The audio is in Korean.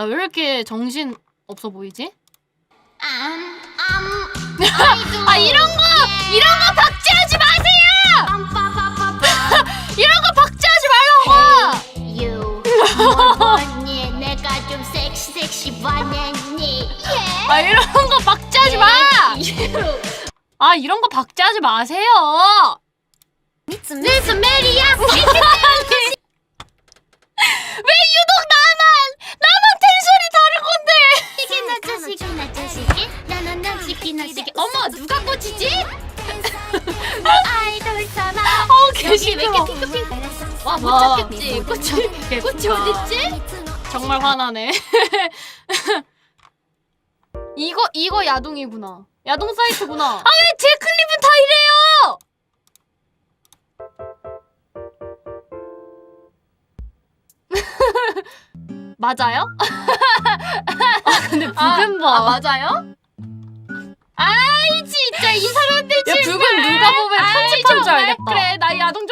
나 왜 이렇게 정신 없어 보이지? 음, 음, 아이돌. 아 이런 거 이런 거 박제하지 마세요. 빰빠빠빠빠. 이런 거 박제하지 말라고. You. 뭘 보니? 내가 좀 섹시 섹시 보냈니? 예. 아 이런 거 박제하지 마. You. 아 이런 거 박제하지 마세요. 미츠 미츠 메리야. 왜 나는 나 시기 나 시기. 어머 누가 꽂히지? 아이돌 사나. 어 여기 왜. 이렇게 핑크핑크? 와못 와, 찾겠지. 못 꽃이 꽃이 어딨지? 정말 화나네. 이거 이거 야동이구나. 야동 사이트구나. 아 왜 제 클립은 다 이래요? 맞아요? 아 근데 붉은 봐. 맞아요? 아이 진짜 이 사람들 야, 진짜. 누가 보면 편집한 줄 알겠다. 그래, 나 야동